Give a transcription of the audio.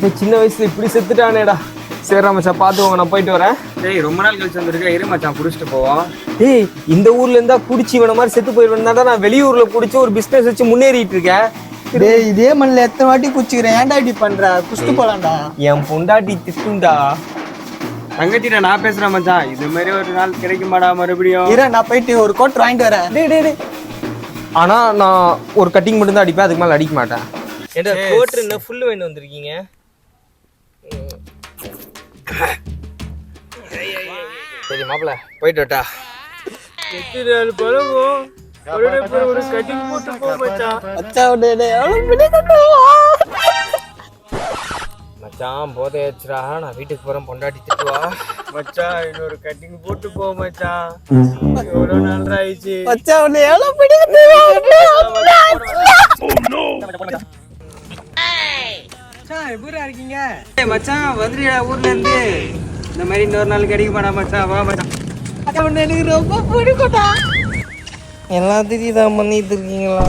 இந்த சின்ன வயசுல இப்படி செத்துட்டானேடா. சரி மச்சான் பார்த்துக்கோங்க நான் போயிட்டு வரேன். டேய் ரொம்ப நாள் கழிச்சு வந்திருக்க இரு மச்சான் குடிச்சிட்டு போவோம். டேய் இந்த ஊர்ல இருந்தா குடிச்சு இவன மாதிரி செத்து போயிடுவேன் நான் வெளியூர்ல குடிச்சு ஒரு பிசினஸ் வச்சு முன்னேறிட்டு இருக்கேன். டேய் இதே மண்ணில் எத்தனை வாட்டி குச்சிக்கிறேன் ஏன்டா இப்படி பண்ற? குஸ்து போலாம்டா. என் பொண்டாட்டி திட்டுண்டா. தங்கச்சிட்ட நான் பேசுறேன் மச்சான். இது மாதிரி ஒரு நாள் கிடைக்குமாடா மறுபடியும்? இரு நான் போயிட்டு ஒரு கோட் வாங்கிட்டு வரேன். டேய் டேய் டேய். ஆனா நான் ஒரு கட்டிங் மட்டும் தான் அடிப்பேன் அதுக்கு மேல அடிக்க மாட்டேன். ஏண்டா கோட் என்ன ஃபுல் வேணும் வந்திருக்கீங்க? சரி மாப்பிள போயிட்டு வட்டா எட்டு பழகும் ஒரு கட்டிங் போட்டு போ மச்சான் மச்சான் போதை வச்சுடா நான் வீட்டுக்கு போறேன் பொண்டாட்டி திட்டுவா. மச்சான் இன்னொரு கட்டிங் போட்டு போ மச்சான் எவ்வளவு நாள் ஆயிடுச்சு? மச்சான் உன்னை எவ்வளவு பிடிக்கும் மச்சான் எப்பூரா இருக்கீங்க? ஏ மச்சான் வந்துடுடா ஊர்ல இருந்து. இந்த மாதிரி இன்னொரு நாள் கிடைக்க போனா மச்சான் வா மச்சான். அவன் எனக்கு ரொம்ப பிடிக்கட்டா எல்லாத்தையும் தான் பண்ணிட்டு இருக்கீங்களா